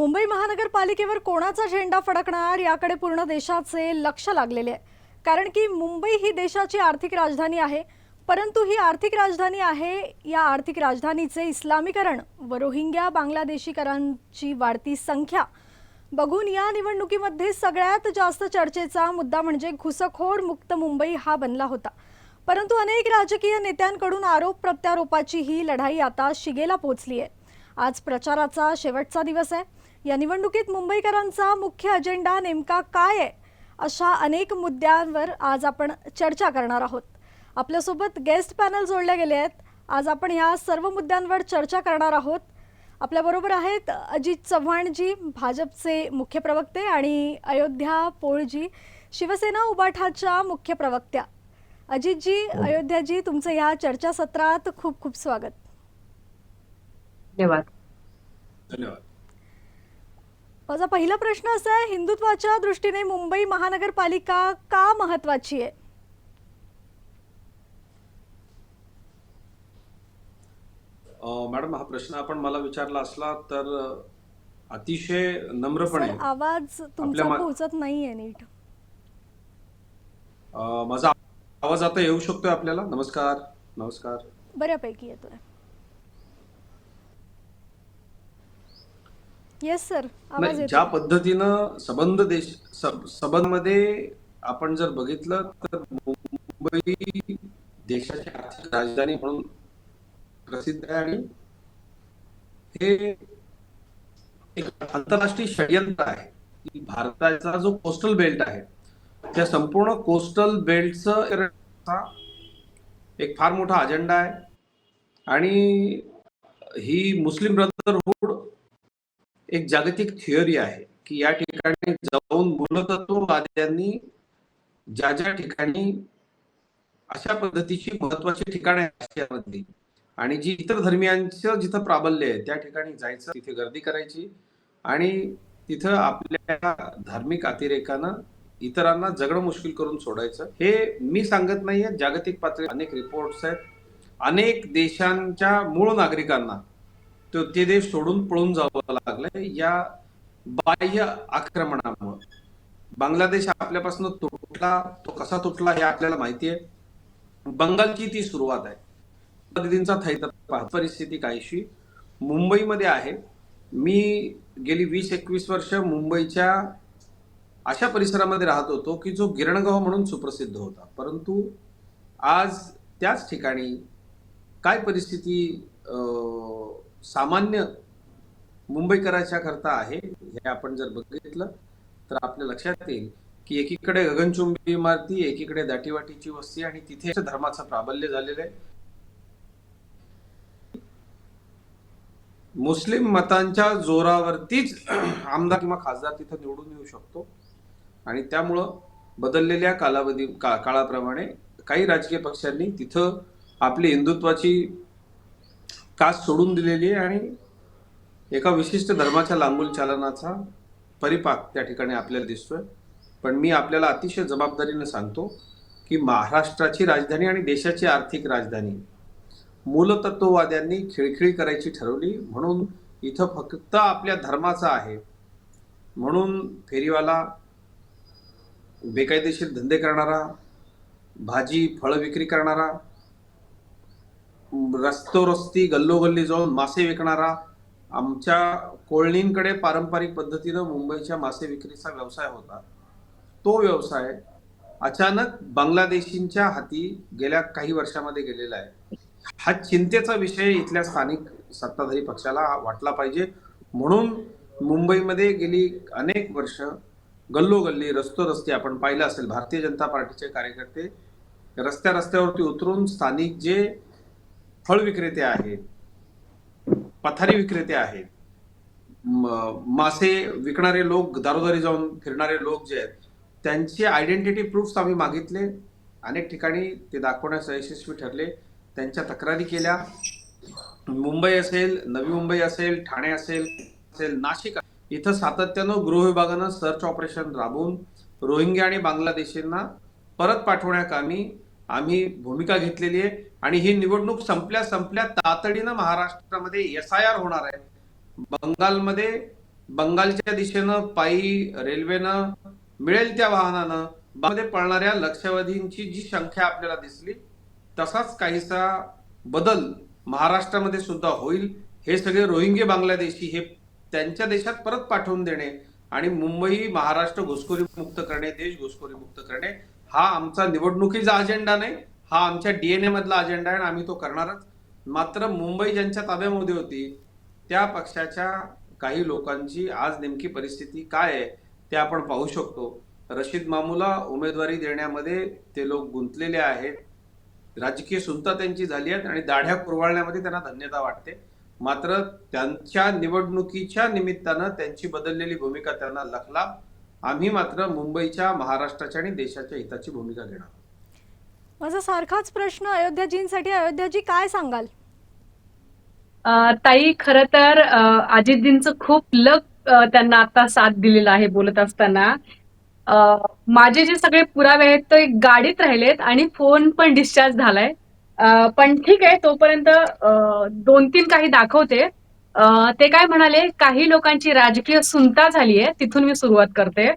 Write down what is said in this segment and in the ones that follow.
मुंबई महानगरपालिकेवर कोणाचा झेंडा फडकणार याकडे पूर्ण देशाचे लक्ष लागलेले आहे. कारण की मुंबई ही देशाची आर्थिक राजधानी आहे परंतु ही आर्थिक राजधानी आहे या आर्थिक राजधानीचे इस्लामीकरण व रोहिंग्या बांगलादेशीकरांची वाढती संख्या. बघून या निवडणुकीमध्ये सगळ्यात जास्त चर्चेचा मुद्दा म्हणजे घुसखोर मुक्त मुंबई हा बनला होता. परंतु अनेक राजकीय नेत्यांकडून आरोप प्रत्यारोपाची ही लढाई आता शिगेला पोहोचली आहे आज प्रचाराचा शेवटचा दिवस आहे. या निवडणुकीत मुंबईकरांचा मुख्य अजेंडा नेमका काय आहे अशा अनेक मुद्द्यांवर आज आपण चर्चा करणार आहोत. आपल्यासोबत गेस्ट पॅनल जोडले गेले आहेत. आज आपण ह्या सर्व मुद्द्यांवर चर्चा करणार आहोत. आपल्याबरोबर आहेत अजित चव्हाणजी भाजपचे मुख्य प्रवक्ते आणि अयोध्या पोळजी शिवसेना उबाठाच्या मुख्य प्रवक्त्या. अजितजी अयोध्याजी तुमचं या चर्चासत्रात खूप खूप स्वागत. धन्यवाद. धन्यवाद. माझा पहिला प्रश्न असा आहे हिंदुत्वाच्या दृष्टीने मुंबई महानगरपालिका का महत्वाची आहे? मॅडम हा प्रश्न आपण मला विचारला असला तर अतिशय नम्रपणे आवाज तुमचा आपल्या मा- पोहोचत नाहीये नीट. माझा आवाज आता येऊ शकतोय आपल्याला? नमस्कार. नमस्कार. बऱ्यापैकी येतोय. येस सर आवाज नाही ज्या येतो पद्धतीनं संबंध देश संबंधमध्ये आपण जर बघितलं तर मुंबई देशाची आर्थिक राजधानी म्हणून प्रसिद्ध आहे आणि हे एक आंतरराष्ट्रीय षडयंत्र आहे. की भारताचा जो कोस्टल बेल्ट आहे त्या संपूर्ण कोस्टल बेल्टचा एक फार मोठा अजेंडा आहे. आणि ही मुस्लिम ब्रदरहूड एक जागतिक थिअरी आहे की या ठिकाणी जाऊन मूलतत्ववाद्यांनी ज्या ज्या ठिकाणी अशा पद्धतीची महत्वाची ठिकाण आशियामधली आणि जी इतर धर्मियांचं जिथं प्राबल्य आहे त्या ठिकाणी जायचं तिथे गर्दी करायची आणि तिथं आपल्या धार्मिक अतिरेकानं इतरांना जगणं मुश्किल करून सोडायचं. हे मी सांगत नाहीये. जागतिक पातळी अनेक रिपोर्ट्स आहेत. अनेक देशांच्या मूळ नागरिकांना तो ते देश सोडून पळून जावं लागलंय. या बाह्य आक्रमणामुळं. बांगलादेश आपल्यापासून तुटला तो कसा तुटला हे आपल्याला माहिती आहे बंगालची ती सुरुवात आहे. पद्धतींचा थैतर परिस्थिती काहीशी. मुंबईमध्ये आहे. मी गेली वीस एकवीस वर्ष मुंबईच्या अशा परिसरामध्ये राहत होतो की जो गिरणगाव म्हणून सुप्रसिद्ध होता. परंतु आज त्याच ठिकाणी काय परिस्थिती सामान्य मुंबईकराच्या करता आहे हे आपण जर बघितलं तर आपल्या लक्षात येईल की एकीकडे गगनचुंबी इमारती एकीकडे दाटीवाटीची वस्ती आणि तिथे धर्माचं प्राबल्य झालेलं आहे. मुस्लिम मतांच्या जोरावरतीच आमदार किंवा खासदार तिथं निवडून येऊ शकतो. आणि त्यामुळं बदललेल्या कालावधी का काळाप्रमाणे काही राजकीय पक्षांनी तिथं आपली हिंदुत्वाची कास सोडून दिलेली आहे आणि एका विशिष्ट धर्माच्या लांबूल चालनाचा परिपाक त्या ठिकाणी आपल्याला दिसतोय. पण मी आपल्याला अतिशय जबाबदारीनं सांगतो की महाराष्ट्राची राजधानी आणि देशाची आर्थिक राजधानी मूलतत्ववाद्यांनी खिळखिळी करायची ठरवली. म्हणून इथं फक्त आपल्या धर्माचा आहे. म्हणून फेरीवाला बेकायदेशीर धंदे करणारा भाजी फळं विक्री करणारा रस्तोरस्ती गल्लोगल्ली जाऊन मासे विकणारा आमच्या कोळणींकडे पारंपरिक पद्धतीनं मुंबईच्या मासे विक्रीचा व्यवसाय होता. तो व्यवसाय अचानक बांगलादेशींच्या हाती गेल्या काही वर्षामध्ये गेलेला आहे. हा चिंतेचा विषय इथल्या स्थानिक सत्ताधारी पक्षाला वाटला पाहिजे. म्हणून मुंबईमध्ये गेली अनेक वर्ष गल्लोगल्ली रस्तोरस्ती आपण पाहिलं असेल. भारतीय जनता पार्टीचे कार्यकर्ते रस्त्या रस्त्यावरती उतरून स्थानिक जे फळ विक्रेते आहेत पथारी विक्रेते आहेत मासे विकणारे लोक दारोदारी जाऊन फिरणारे लोक जे आहेत त्यांचे आयडेंटिटी प्रूफ्स आम्ही मागितले. अनेक ठिकाणी ते दाखवण्यास यशस्वी ठरले. त्यांच्या तक्रारी केल्या. मुंबई असेल नवी मुंबई असेल ठाणे असेल असेल नाशिक इथं सातत्यानं गृह विभागानं सर्च ऑपरेशन राबवून रोहिंग्या आणि बांगलादेशींना परत पाठवण्याकामी आम्ही भूमिका घेतलेली आहे. आणि ही निवडणूक संपल्या संपल्या तातडीनं महाराष्ट्रामध्ये एस आय आर होणार आहे. बंगालमध्ये बंगालच्या दिशेनं पायी रेल्वेनं मिळेल त्या वाहनानं मध्ये पळणाऱ्या लक्षावधींची जी संख्या आपल्याला दिसली तसाच काहीसा बदल महाराष्ट्रामध्ये सुद्धा होईल. हे सगळे रोहिंगे बांगलादेशी हे त्यांच्या देशात परत पाठवून देणे आणि मुंबई महाराष्ट्र घुसखोरी मुक्त करणे देश घुसखोरी मुक्त करणे हा आमचा निवडणुकीचा अजेंडा नाही हा आमच्या डीएनए मधला अजेंडा आहे आणि आम्ही तो करणारच. मात्र मुंबई ज्यांच्या ताब्यामध्ये होती त्या पक्षाच्या काही लोकांची आज नेमकी परिस्थिती काय आहे ते आपण पाहू शकतो. रशीद मामूला उमेदवारी देण्यामध्ये ते लोक गुंतलेले आहेत. राजकीय सुंता त्यांची झाली आहेत आणि दाढ्या कुरवाळण्यामध्ये त्यांना धन्यता वाटते. मात्र त्यांच्या निवडणुकीच्या निमित्तानं त्यांची बदललेली भूमिका त्यांना लखला. आम्ही मात्र मुंबईच्या महाराष्ट्राच्या आणि देशाच्या हिताची भूमिका घेणार माझा सारखाच प्रश्न अयोध्याजींसाठी. अयोध्याजी काय सांगाल? ताई खर तर अजितजींचं खूप लक त्यांना आता साथ दिलेला आहे बोलत असताना. माझे जे सगळे पुरावे आहेत ते गाडीत राहिलेत आणि फोन पण डिस्चार्ज झालाय. पण ठीक आहे तोपर्यंत दोन तीन काही दाखवते. ते काय म्हणाले काही लोकांची राजकीय सुनता झाली आहे तिथून मी सुरुवात करते.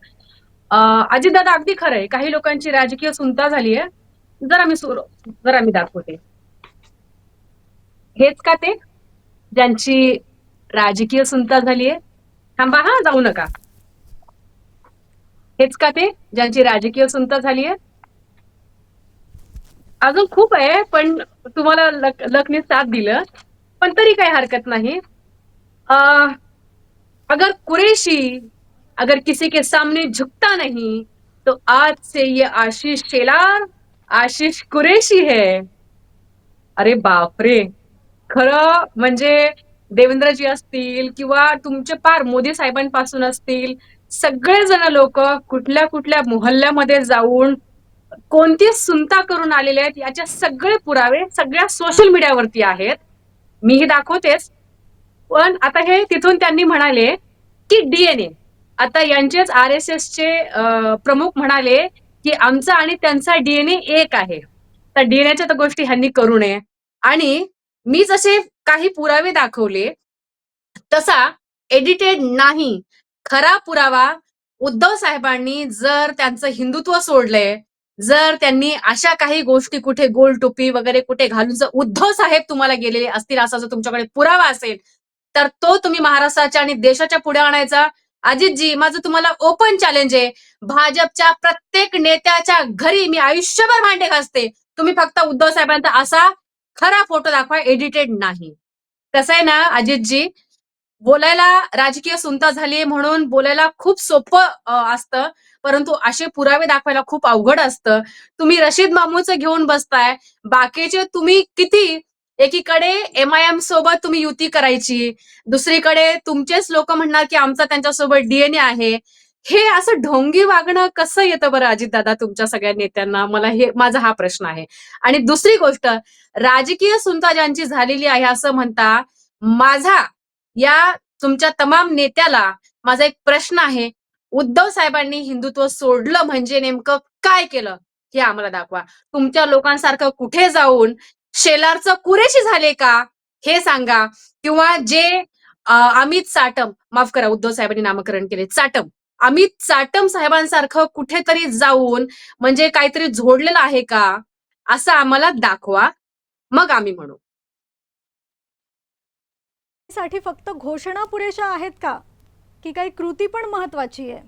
अ, अजितदादा अगदी खरं आहे काही लोकांची राजकीय सुनता झाली आहे जरा मी जरा मी दाखवते. हेच का ते? ज्यांची राजकीय सुनता झालीये. थांबा हा जाऊ नका. हेच का ते? ज्यांची राजकीय सुनता झालीये. अजून खूप आहे पण तुम्हाला लक, लकने साथ दिलं. पण तरी काही हरकत नाही. आ, अगर कुरेशी अगर किसी के सामने झुकता नहीं तो आज से ये आशीष शेलार आशीष कुरेशी है। अरे बापरे! खरं म्हणजे देवेंद्रजी असतील किंवा तुमचे पार मोदी साहेबांपासून असतील सगळेजण लोक कुठल्या कुठल्या मोहल्ल्यामध्ये जाऊन कोणती सुनता करून आलेले आहेत याचे सगळे पुरावे सगळ्या सोशल मीडियावरती आहेत. मीही दाखवतेच. पण आता हे तिथून त्यांनी म्हणाले की डीएनए आता यांचेच आर एस एसचे प्रमुख म्हणाले की आमचा आणि त्यांचा डीएनए एक आहे. तर डीएनएच्या तर गोष्टी ह्यांनी करू नये. आणि मी जसे काही पुरावे दाखवले तसा एडिटेड नाही. खरा पुरावा उद्धव साहेबांनी जर त्यांचं हिंदुत्व सोडलंय जर त्यांनी अशा काही गोष्टी कुठे गोल टोपी वगैरे कुठे घालून जर उद्धव साहेब तुम्हाला गेलेले असतील असा जर तुमच्याकडे पुरावा असेल तर तो तुम्ही महाराष्ट्राच्या आणि देशाच्या पुढे आणायचा. अजितजी माझं तुम्हाला ओपन चॅलेंज आहे. भाजपच्या प्रत्येक नेत्याच्या घरी मी आयुष्यभर भांडे घासते. तुम्ही फक्त उद्धव साहेबांचा असा खरा फोटो दाखवा एडिटेड नाही. कसं आहे ना अजितजी बोलायला राजकीय सुनता झाली म्हणून बोलायला खूप सोपं असतं. परंतु असे पुरावे दाखवायला खूप अवघड असतं. तुम्ही रशीद मामूचं घेऊन बसताय. बाकीचे तुम्ही किती एकीकडे एम आय एम सोबत तुम्ही युती करायची दुसरीकडे तुमचेच लोक म्हणणार की आमचा त्यांच्यासोबत डीएनए आहे. हे असं ढोंगी वागणं कसं येतं बरं अजितदादा तुमच्या सगळ्या नेत्यांना? मला हे माझा हा प्रश्न आहे. आणि दुसरी गोष्ट राजकीय सुनता ज्यांची झालेली आहे असं म्हणता माझा या तुमच्या तमाम नेत्याला माझा एक प्रश्न आहे. उद्धव साहेबांनी हिंदुत्व सोडलं म्हणजे नेमकं काय केलं? हे आम्हाला दाखवा. तुमच्या लोकांसारखं कुठे जाऊन शेलारचं कुरेशी झाले का? हे सांगा. किंवा जे अमित साटम माफ करा उद्धव साहेबांनी नामकरण केले. चाटम अमित चाटम साहेबांसारखं कुठेतरी जाऊन म्हणजे काहीतरी झोडलेलं आहे का? असं आम्हाला दाखवा. मग आम्ही म्हणू. साठी फक्त घोषणा पुरेशा आहेत का? की काही कृती पण महत्वाची आहे?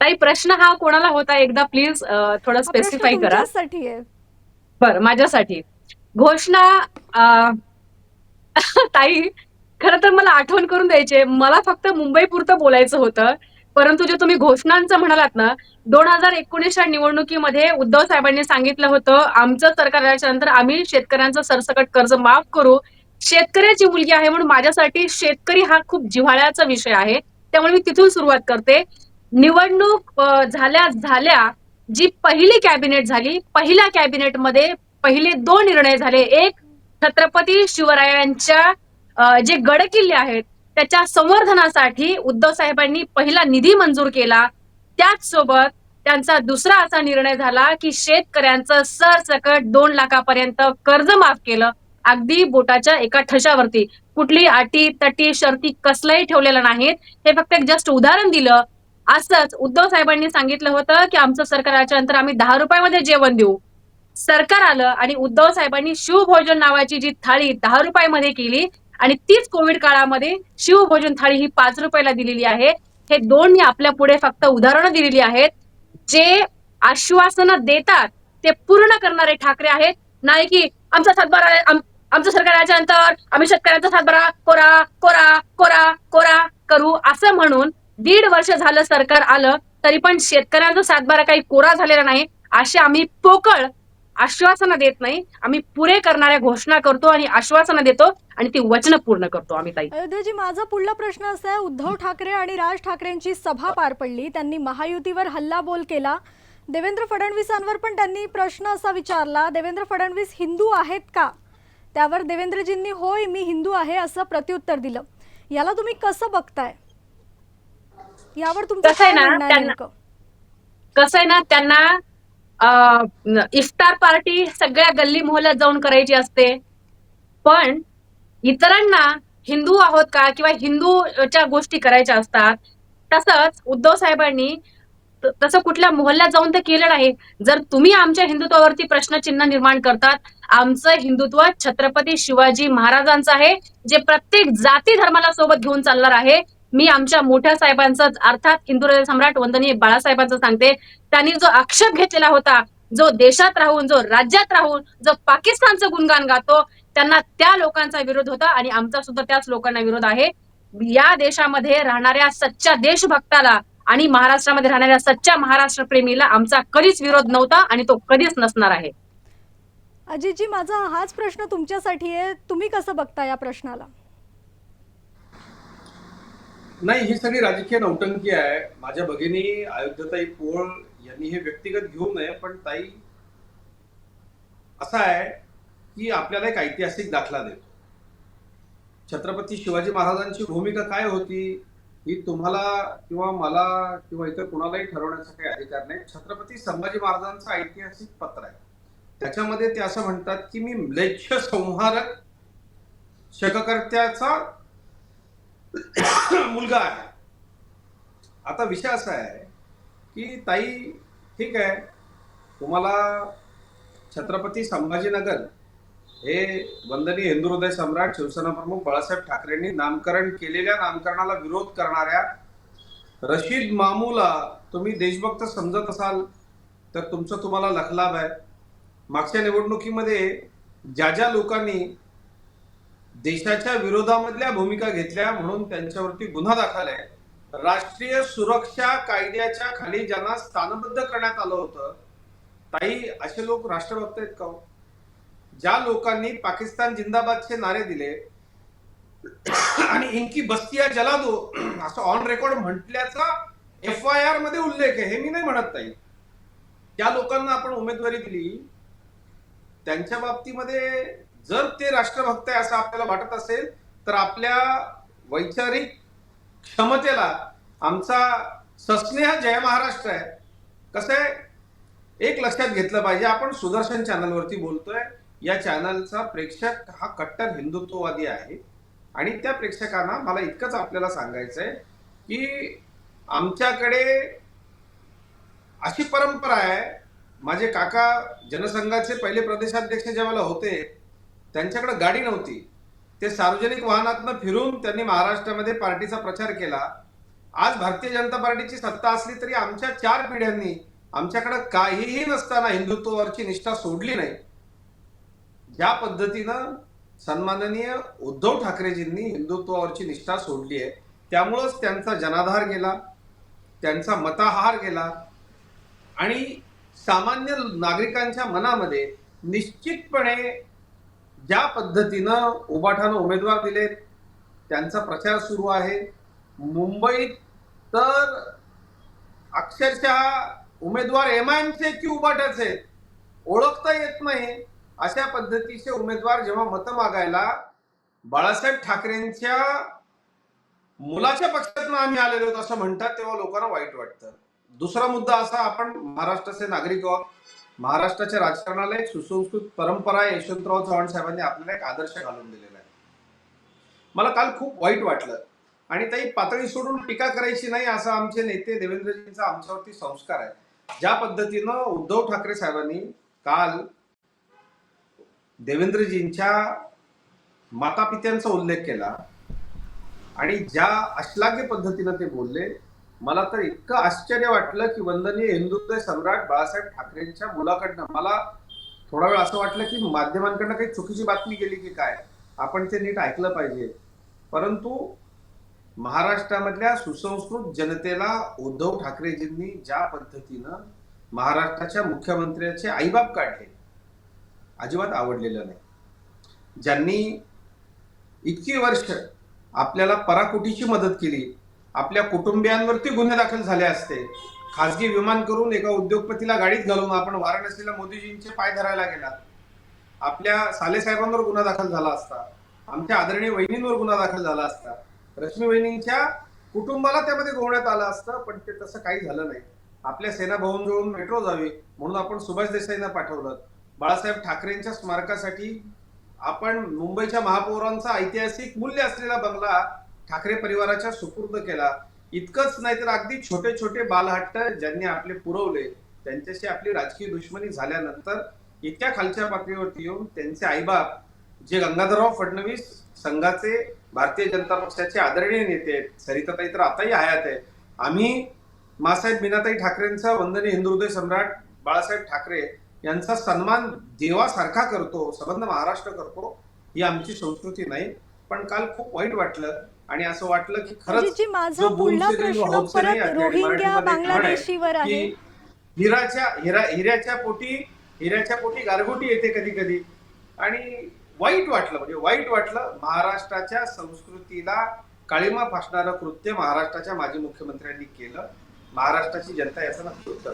ताई प्रश्न हा कोणाला होता? एकदा प्लीज थोडं स्पेसिफाय करा. तुमच्याचसाठी आहे. बरं माझ्यासाठी. घोषणा ताई खरं तर मला आठवण करून द्यायचे मला फक्त मुंबई पुरतं बोलायचं होतं. परंतु जे तुम्ही घोषणांचं म्हणालात ना दोन हजार एकोणीसच्या निवडणुकीमध्ये उद्धव साहेबांनी सांगितलं होतं आमचं सरकार आल्याच्यानंतर आम्ही शेतकऱ्यांचं सरसकट कर्ज माफ करू. शेतकऱ्याची मुलगी आहे म्हणून माझ्यासाठी शेतकरी हा खूप जिव्हाळ्याचा विषय आहे. त्यामुळे मी तिथून सुरुवात करते. निवडणूक झाल्या झाल्या जी पहिली कॅबिनेट झाली पहिल्या कॅबिनेटमध्ये पहिले दोन निर्णय झाले. एक छत्रपती शिवरायांच्या जे गडकिल्ले आहेत त्याच्या संवर्धनासाठी उद्धव साहेबांनी पहिला निधी मंजूर केला. त्याच सोबत त्यांचा दुसरा असा निर्णय झाला की शेतकऱ्यांचं सरसकट दोन लाखापर्यंत कर्ज माफ केलं. अगदी बोटाच्या एका ठशावरती. कुठली अटी तटी शर्ती कसलंही ठेवलेलं नाहीत. हे फक्त एक जस्ट उदाहरण दिलं. असंच उद्धव साहेबांनी सांगितलं होतं की आमचं सरकार नंतर आम्ही दहा रुपयामध्ये जेवण देऊ. सरकार आलं आणि उद्धव साहेबांनी शिवभोजन नावाची जी थाळी दहा रुपयामध्ये केली आणि तीच कोविड काळामध्ये शिवभोजन थाळी ही पाच रुपयाला दिलेली आहे. हे दोन आपल्या पुढे फक्त उदाहरणं दिलेली आहेत. जे आश्वासनं देतात ते पूर्ण करणारे ठाकरे आहेत. नाही की आमचा सातबारा आमचं सरकार नंतर आम्ही शेतकऱ्यांचा सातबारा कोरा कोरा कोरा कोरा करू असं म्हणून दीड वर्ष झालं सरकार आलं तरी पण शेतकऱ्यांचा सातबारा काही कोरा झालेला नाही असे आम्ही पोकळ आश्वासनं देत नाही. आम्ही पुरे करणाऱ्या घोषणा करतो आणि आश्वासनं देतो आणि ती वचन पूर्ण करतो आम्ही ताई. अयोध्याजी माझा पुढला प्रश्न असा आहे. उद्धव ठाकरे आणि राज ठाकरेंची सभा पार पडली. त्यांनी महायुतीवर हल्लाबोल केला. देवेंद्र फडणवीसांवर पण त्यांनी प्रश्न असा विचारला देवेंद्र फडणवीस हिंदू आहेत का? त्यावर देवेंद्रजींनी होय मी हिंदू आहे असं प्रत्युत्तर दिलं. याला तुम्ही कसं बघताय? यावर तुमचं कसं आहे ना, आहे त्यांना- नेमकं? कसं आहे ना त्यांना अं, इफ्तार पार्टी सगळ्या गल्ली मोहल्ल्यात जाऊन करायची असते पण इतरांना हिंदू आहोत का किंवा हिंदूच्या गोष्टी करायच्या असतात तसंच उद्धव साहेबांनी त- तसं कुठल्या मोहल्ल्यात जाऊन ते केलं नाही जर तुम्ही आमच्या हिंदुत्वावरती प्रश्नचिन्ह निर्माण करतात आमचं हिंदुत्व छत्रपती शिवाजी महाराजांचं आहे जे प्रत्येक जाती धर्माला सोबत घेऊन चालणार आहे मी आमच्या मोठ्या साहेबांचं अर्थात हिंदू सम्राट वंदनीय बाळासाहेबांचं सांगते त्यांनी जो आक्षेप घेतलेला होता जो देशात राहून जो राज्यात राहून जो पाकिस्तानचं गुणगान गातो त्यांना त्या लोकांचा विरोध होता आणि आमचा सुद्धा त्याच लोकांना विरोध आहे. या देशामध्ये राहणाऱ्या सच्च्या देशभक्ताला आणि महाराष्ट्रामध्ये राहणाऱ्या सच्च्या महाराष्ट्र प्रेमीला आमचा कधीच विरोध नव्हता आणि तो कधीच नसणार आहे. अजितजी माझा हाच प्रश्न तुमच्यासाठी आहे. तुम्ही कसं बघता या प्रश्नाला? नाही ही सगळी राजकीय नौटंकी आहे. माझ्या भगिनी अयोध्याताई पोळ यांनी हे व्यक्तिगत घेऊ नये पण ताई असा आहे की आपल्याला एक ऐतिहासिक दाखला देतो. छत्रपती शिवाजी महाराजांची भूमिका काय होती ही तुम्हाला किंवा मला किंवा इतर कुणालाही ठरवण्याचा काही अधिकार नाही. छत्रपती संभाजी महाराजांचं ऐतिहासिक पत्र आहे. त्याच्यामध्ये ते असं म्हणतात की मी म्लेच्छ संहारक शककर्त्याचा मुलगा आहे. आता विषय असा आहे की ताई ठीक आहे. तुम्हाला छत्रपती संभाजीनगर हे वंदनीय हिंदू हृदय सम्राट शिवसेना प्रमुख बाळासाहेब ठाकरेंनी नामकरण केलेल्या नामकरणाला विरोध करणाऱ्या रशीद मामूला तुम्ही देशभक्त समजत असाल तर तुमचं तुम्हाला लखलाभ आहे. मागच्या निवडणुकीमध्ये ज्या ज्या लोकांनी देशाच्या विरोधामधल्या भूमिका घेतल्या म्हणून त्यांच्यावरती गुन्हा दाखल आहे. राष्ट्रीय सुरक्षा कायद्याच्या खाली ज्यांना स्थानबद्ध करण्यात आलं होतं ताई असे लोक राष्ट्रभक्त आहेत का हो? ज्या लोकांनी पाकिस्तान जिंदाबादचे नारे दिले आणि इनकी बस्तिया जला दो असं ऑन रेकॉर्ड म्हटल्याचा एफ आय आरमध्ये उल्लेख आहे हे मी नाही म्हणत ताई. त्या लोकांना आपण उमेदवारी दिली. त्यांच्या बाबतीमध्ये जर ते राष्ट्रभक्त आहे असं आपल्याला वाटत असेल तर आपल्या वैचारिक क्षमतेला आमचा सस्नेह जय महाराष्ट्र आहे. कसं आहे? एक लक्षात घेतलं पाहिजे आपण सुदर्शन चॅनलवरती बोलतोय. या चॅनलचा प्रेक्षक हा कट्टर हिंदुत्ववादी आहे. आणि त्या प्रेक्षकांना मला इतकंच आपल्याला सांगायचं आहे की आमच्याकडे अशी परंपरा आहे. माझे काका जनसंघाचे पहिले प्रदेशाध्यक्ष ज्यावेळेला होते त्यांच्याकडे गाडी नव्हती. ते सार्वजनिक वाहनातनं फिरून त्यांनी महाराष्ट्रामध्ये पार्टीचा प्रचार केला. आज भारतीय जनता पार्टीची सत्ता असली तरी आमच्या चार पिढ्यांनी आमच्याकडे काहीही नसताना हिंदुत्वावरची निष्ठा सोडली नाही. ज्या पद्धतीनं सन्माननीय उद्धव ठाकरेजींनी हिंदुत्वावरची निष्ठा सोडली आहे त्यामुळंच त्यांचा जनाधार गेला त्यांचा मताहार गेला आणि सामान्य नागरिकांच्या मनामध्ये निश्चितपणे ज्या पद्धतीनं उबाठानं उमेदवार दिलेत त्यांचा प्रचार सुरू आहे. मुंबईत तर अक्षरशः उमेदवार एम आय एमचे की उबाठाचे? ओळखता येत नाही. अशा पद्धतीचे उमेदवार जेव्हा मतं मागायला बाळासाहेब ठाकरेंच्या मुलाच्या पक्षातनं आम्ही आलेलो आहोत असं म्हणतात तेव्हा लोकांना वाईट वाटतं. दुसरा मुद्दा असा आपण महाराष्ट्राचे नागरिक आहोत. महाराष्ट्राच्या राजकारणाला एक सुसंस्कृत परंपरा यशवंतराव चव्हाण साहेबांनी आपल्याला एक आदर्श घालून दिलेला आहे. मला काल खूप वाईट वाटलं. आणि ताई पातळी सोडून टीका करायची नाही असा आमचे नेते देवेंद्रजींचा आमच्यावरती संस्कार आहे. ज्या पद्धतीनं उद्धव ठाकरे साहेबांनी काल देवेंद्रजींच्या मातापित्यांचा उल्लेख केला आणि ज्या अश्लाघ्य पद्धतीनं ते बोलले मला तर इतकं आश्चर्य वाटलं की वंदनीय हिंदुत्व सम्राट बाळासाहेब ठाकरेंच्या मुलाकडनं. मला थोडा वेळ असं वाटलं की माध्यमांकडनं काही चुकीची बातमी गेली की काय? आपण ते नीट ऐकलं पाहिजे. परंतु महाराष्ट्रामधल्या सुसंस्कृत जनतेला उद्धव ठाकरेजींनी ज्या पद्धतीनं महाराष्ट्राच्या मुख्यमंत्र्याचे आईबाप काढले अजिबात आवडलेलं नाही. ज्यांनी इतकी वर्ष आपल्याला पराकोटीची मदत केली आपल्या कुटुंबियांवरती गुन्हे दाखल झाले असते. खासगी विमान करून एका उद्योगपतीला गाडीत घालून आपण वाराणसीला मोदीजींचे पाय धरायला गेला. आपल्या साले साहेबांवर गुन्हा दाखल झाला असता. आमच्या आदरणीय वहिनींवर गुन्हा दाखल झाला असता. रश्मी वहिनींच्या कुटुंबाला त्यामध्ये गोवण्यात आलं असतं पण ते तसं काही झालं नाही. आपल्या सेना भाऊंजवळून मेट्रो जावी म्हणून आपण सुभाष देसाईंना पाठवलं. बाळासाहेब ठाकरेंच्या स्मारकासाठी आपण मुंबईच्या महापौरांचा ऐतिहासिक मूल्य असलेला बंगला ठाकरे परिवाराच्या सुपूर्द केला. इतकंच नाही तर अगदी छोटे छोटे बालहट्ट ज्यांनी आपले पुरवले त्यांच्याशी आपली राजकीय दुश्मनी झाल्यानंतर इतक्या खालच्या पातळीवरती येऊन त्यांचे आईबाप जे गंगाधरराव फडणवीस संघाचे भारतीय जनता पक्षाचे आदरणीय नेते आहेत सरिताताई तर आताही हयात आहे आम्ही मासाहेब मीनाताई ठाकरेंचा वंदनीय हिंदुहृदय सम्राट बाळासाहेब ठाकरे यांचा सन्मान देवासारखा करतो संबंध महाराष्ट्र करतो ही आमची संस्कृती नाही. पण काल खूप वाईट वाटलं. आणि असं वाटलं की खरंच अजितजी माझा पुढला प्रश्न परत रोहिंग्या बांगलादेशीवर आहे. हिराच्या हिरा हिऱ्याच्या पोटी हिऱ्याच्या पोटी गारगोटी येते कधी कधी. आणि वाईट वाटलं म्हणजे वाईट वाटलं महाराष्ट्राच्या संस्कृतीला काळीमा फासणारं कृत्य महाराष्ट्राच्या माजी मुख्यमंत्र्यांनी केलं. महाराष्ट्राची जनता याचं नक्की उत्तर.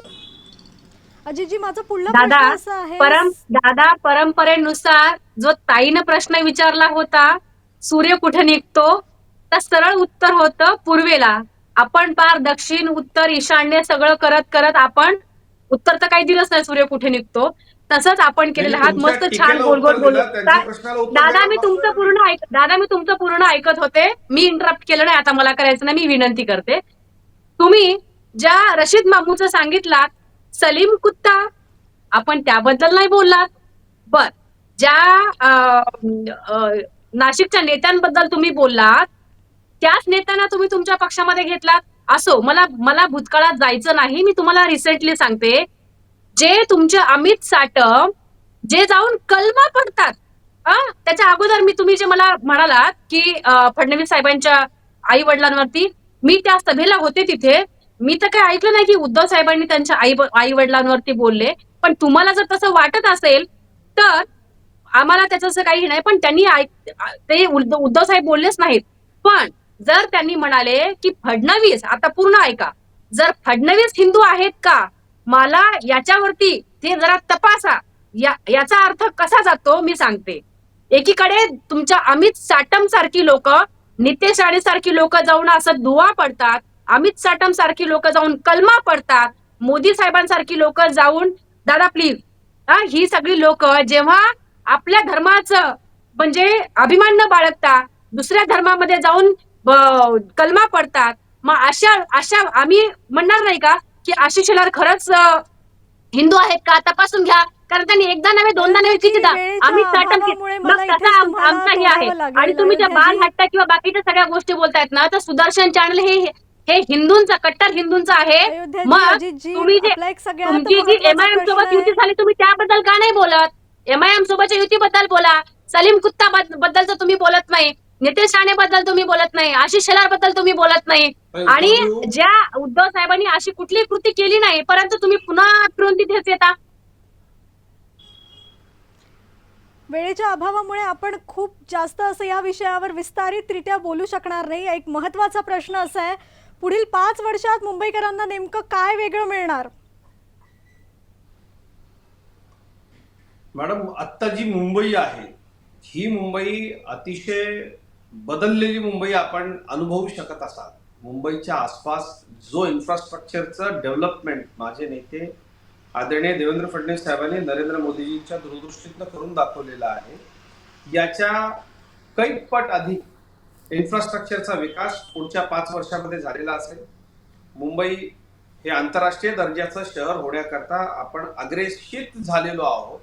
अजितजी माझा पुढला दादा, प्रश्न असा आहे. परम दादा परंपरेनुसार जो ताईनं प्रश्न विचारला होता सूर्य कुठे निघतो? तर सरळ उत्तर होतं पूर्वेला. आपण पार दक्षिण उत्तर ईशान्य सगळं करत करत आपण उत्तर तर काही दिलंच नाही सूर्य कुठे निघतो. तसंच आपण केलेलं. आहात मस्त छान गोल गोल बोलू दादा मी तुमचं. पूर्ण ऐक दादा मी तुमचं पूर्ण ऐकत होते. मी इंटरप्ट केलं नाही आता मला करायचं नाही मी विनंती करते. तुम्ही ज्या रशीद मामूचं सांगितलात सलीम कुत्ता आपण त्याबद्दल नाही बोललात. बर. ज्या नाशिकच्या नेत्यांबद्दल तुम्ही बोललात त्याच नेत्यांना तुम्ही तुमच्या पक्षामध्ये घेतलात. असो मला मला भूतकाळात जायचं नाही मी तुम्हाला रिसेंटली सांगते. जे तुमचे अमित साटम जे जाऊन कलमा पडतात त्याच्या अगोदर मी तुम्ही जे मला म्हणालात की फडणवीस साहेबांच्या आई वडिलांवरती मी त्या सभेला होते तिथे. मी तर काही ऐकलं नाही की उद्धव साहेबांनी त्यांच्या आई आई वडिलांवरती बोलले. पण तुम्हाला जर तसं वाटत असेल तर आम्हाला त्याचं असं काही नाही पण त्यांनी ते उद्धव उद्धव साहेब बोललेच नाहीत. पण जर त्यांनी म्हणाले की फडणवीस आता पूर्ण ऐका. जर फडणवीस हिंदू आहेत का? मला याच्यावरती ते जरा तपासा. या याचा अर्थ कसा जातो मी सांगते. एकीकडे तुमच्या अमित साटम सारखी लोक नितेश राणे सारखी लोक जाऊन असं दुवा पडतात. अमित साटम सारखी लोक जाऊन कलमा पडतात. मोदी साहेबांसारखी लोक जाऊन दादा प्लीज ही सगळी लोक जेव्हा आपल्या धर्माचं म्हणजे अभिमान न बाळगता दुसऱ्या धर्मामध्ये जाऊन कलमा पडतात. मग अशा अशा आम्ही म्हणणार नाही का की आशिष शेलार खरंच हिंदू आहेत का? तपासून घ्या. कारण त्यांनी एकदा नव्हे दोनदा नव्हे कितीदा आम्ही आमचा हे आहे. आणि तुम्ही जे अयोध्याजी. बाल हट्टा किंवा बाकीच्या सगळ्या गोष्टी बोलतायत ना तर सुदर्शन चॅनल हे हे हिंदूंचा कट्टर हिंदूंचा आहे. मग तुम्ही जे तुमची जी एमआयएम सोबत. युती झाली तुम्ही त्याबद्दल का नाही बोलत? एमआयएम सोबतच्या युतीबद्दल बोला. सलीम कुत्ता बद- बद्दल तुम्ही बोलत नाही. नितेश राणे बद्दल तुम्ही बोलत नाही आशिष शेलारबद्दल तुम्ही बोलत नाही. आणि. ज्या उद्धव साहेबांनी अशी कुठली कृती केली नाही परंतु तुम्ही पुन्हा फिरून तिथेच येता. वेळेच्या अभावामुळे आपण खूप जास्त असं या विषयावर विस्तारितरित्या बोलू शकणार नाही. एक महत्त्वाचा प्रश्न असा आहे पुढील पाच वर्षात मुंबईकरांना नेमकं काय वेगळं मिळणार? मॅडम आत्ता जी मुंबई आहे ही मुंबई अतिशय बदललेली मुंबई आपण अनुभवू शकत असाल. मुंबईच्या आसपास जो इन्फ्रास्ट्रक्चरचं डेव्हलपमेंट माझे नेते आदरणीय देवेंद्र फडणवीस साहेबांनी नरेंद्र मोदीजींच्या दूरदृष्टीतनं करून दाखवलेला आहे याच्या कैपट अधिक इन्फ्रास्ट्रक्चरचा विकास पुढच्या पाच वर्षामध्ये झालेला असेल. मुंबई हे आंतरराष्ट्रीय दर्जाचं शहर होण्याकरता आपण अग्रेसित झालेलो आहोत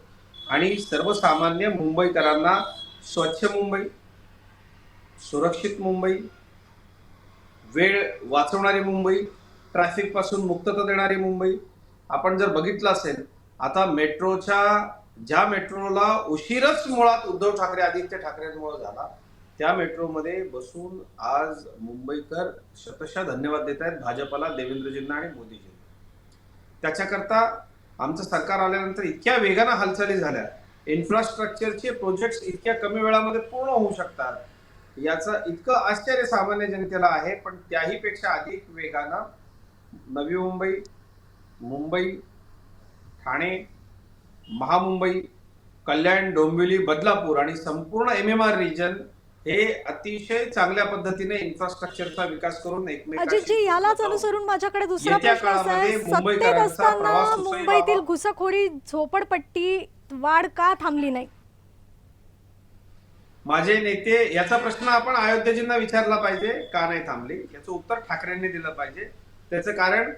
आणि सर्वसामान्य मुंबईकरांना स्वच्छ मुंबई सुरक्षित मुंबई वेळ वाचवणारी मुंबई ट्रॅफिकपासून मुक्तता देणारी मुंबई. आपण जर बघितलं असेल आता मेट्रोच्या ज्या मेट्रोला उशीरच मुळात उद्धव ठाकरे आदित्य ठाकरेंमुळे झाला त्या मेट्रोमध्ये बसून आज मुंबईकर शतशः धन्यवाद देत आहेत भाजपला देवेंद्रजींना आणि मोदीजींना. त्याच्याकरता आमचं सरकार आल्यानंतर इतक्या वेगानं हालचाली झाल्या. इन्फ्रास्ट्रक्चरचे प्रोजेक्ट्स इतक्या कमी वेळामध्ये पूर्ण होऊ शकतात. याचं इतकं आश्चर्य सामान्य जनतेला आहे पण त्याही पेक्षा अधिक वेगानं नवी मुंबई मुंबई ठाणे महामुंबई कल्याण डोंबिवली बदलापूर आणि संपूर्ण एम एम आर रिजन हे अतिशय चांगल्या पद्धतीने इन्फ्रास्ट्रक्चरचा विकास करून अजितजी यालाच. अनुसरून माझ्याकडे दुसरा प्रश्न आहे सत्तेत असताना मुंबईतील. घुसखोरी झोपडपट्टी वाढ का थांबली नाही माझे नेते याचा प्रश्न आपण अयोध्येजींना विचारला पाहिजे का नाही थांबली? याचं उत्तर ठाकरेंनी दिलं पाहिजे. त्याचं कारण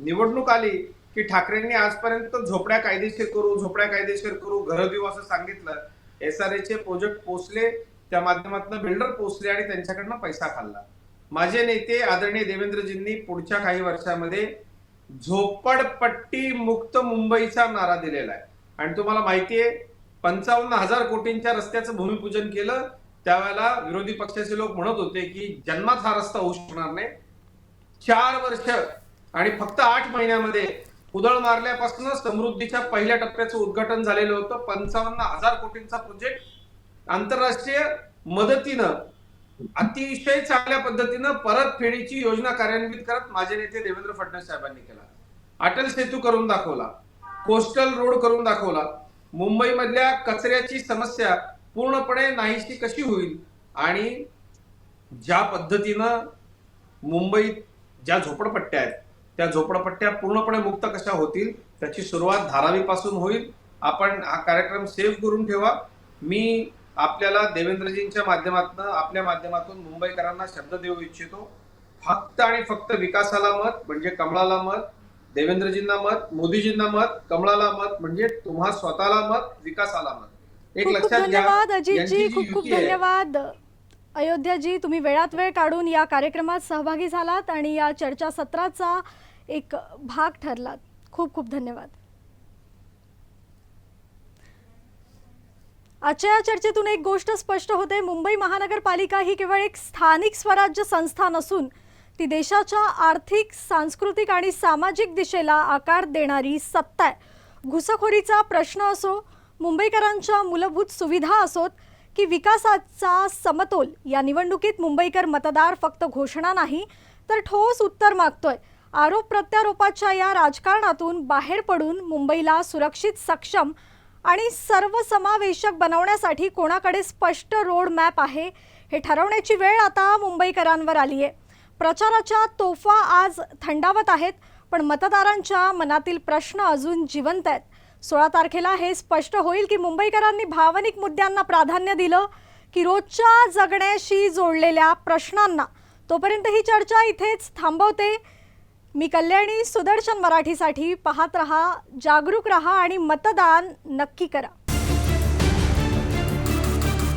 निवडणूक आली की ठाकरेंनी आजपर्यंत झोपड्या कायदेशीर करू झोपड्या कायदेशीर करू घरं देऊ असं सांगितलं. एस आर चे प्रोजेक्ट पोचले त्या माध्यमातून बिल्डर पोचले आणि त्यांच्याकडनं पैसा खाल्ला. माझे नेते आदरणीय देवेंद्रजींनी पुढच्या काही वर्षामध्ये झोपडपट्टी मुक्त मुंबईचा नारा दिलेला आहे. आणि तुम्हाला माहिती आहे पंचावन्न हजार कोटींच्या रस्त्याचं भूमिपूजन केलं. त्यावेळेला विरोधी पक्षाचे लोक म्हणत होते की जन्मात हा रस्ता होऊ शकणार नाही. चार वर्ष आणि फक्त आठ महिन्यामध्ये उदळ मारल्यापासून समृद्धीच्या पहिल्या टप्प्याचं उद्घाटन झालेलं होतं. पंचावन्न हजार कोटींचा प्रोजेक्ट आंतरराष्ट्रीय मदतीनं अतिशय चांगल्या पद्धतीनं परतफेडीची योजना कार्यान्वित करत माझे नेते देवेंद्र फडणवीस साहेबांनी केला. अटल सेतू करून दाखवला. कोस्टल रोड करून दाखवला. मुंबईमधल्या कचऱ्याची समस्या पूर्णपणे नाहीशी कशी होईल? आणि ज्या पद्धतीनं मुंबईत ज्या झोपडपट्ट्या आहेत त्या झोपडपट्ट्या पूर्णपणे मुक्त कशा होतील त्याची सुरुवात धारावीपासून होईल. आपण हा कार्यक्रम सेव्ह करून ठेवा. मी आपल्याला देवेंद्रजींच्या माध्यमातून आपल्या माध्यमातून मुंबईकरांना शब्द देऊ इच्छितो. फक्त आणि फक्त विकासाला मत म्हणजे कमळाला मत देवेंद्रजींना मत मोदीजींना मत कमळाला मत म्हणजे तुम्हा स्वतःला मत विकासाला मत. एक लक्षात धन्यवाद अजितजी जी खूप खूप धन्यवाद. अयोध्याजी तुम्ही वेळात वेळ काढून या कार्यक्रमात सहभागी झालात आणि या चर्चासत्राचा एक भाग ठरलात. खूप खूप धन्यवाद. आजच्या या चर्चेतून एक गोष्ट स्पष्ट होते. मुंबई महानगरपालिका ही केवळ एक स्थानिक स्वराज्य संस्था नसून ती देशाच्या आर्थिक सांस्कृतिक आणि सामाजिक दिशेला आकार देणारी सत्ता आहे. घुसखोरीचा प्रश्न असो मुंबईकरांच्या मूलभूत सुविधा असोत की विकासाचा समतोल या निवडणुकीत मुंबईकर मतदार फक्त घोषणा नाही तर ठोस उत्तर मागतोय. आरोप प्रत्यारोपाच्या या राजकारणातून बाहेर पडून मुंबईला सुरक्षित सक्षम आणि सर्वसमावेशक बनवण्यासाठी कोणाकडे स्पष्ट रोड मॅप आहे हे ठरवण्याची वेळ आता मुंबईकरांवर आली आहे प्रचाराच्या तोफा आज थंडावत आहेत पण मतदारांच्या मनातील प्रश्न अजून जिवंत आहेत. सोळा तारखेला हे स्पष्ट होईल की मुंबईकरांनी भावनिक मुद्द्यांना प्राधान्य दिलं की रोजच्या जगण्याशी जोडलेल्या प्रश्नांना. तोपर्यंत ही चर्चा इथेच थांबवते. मी कल्याणी सुदर्शन मराठीसाठी पाहत रहा जागरूक रहा आणि मतदान नक्की करा.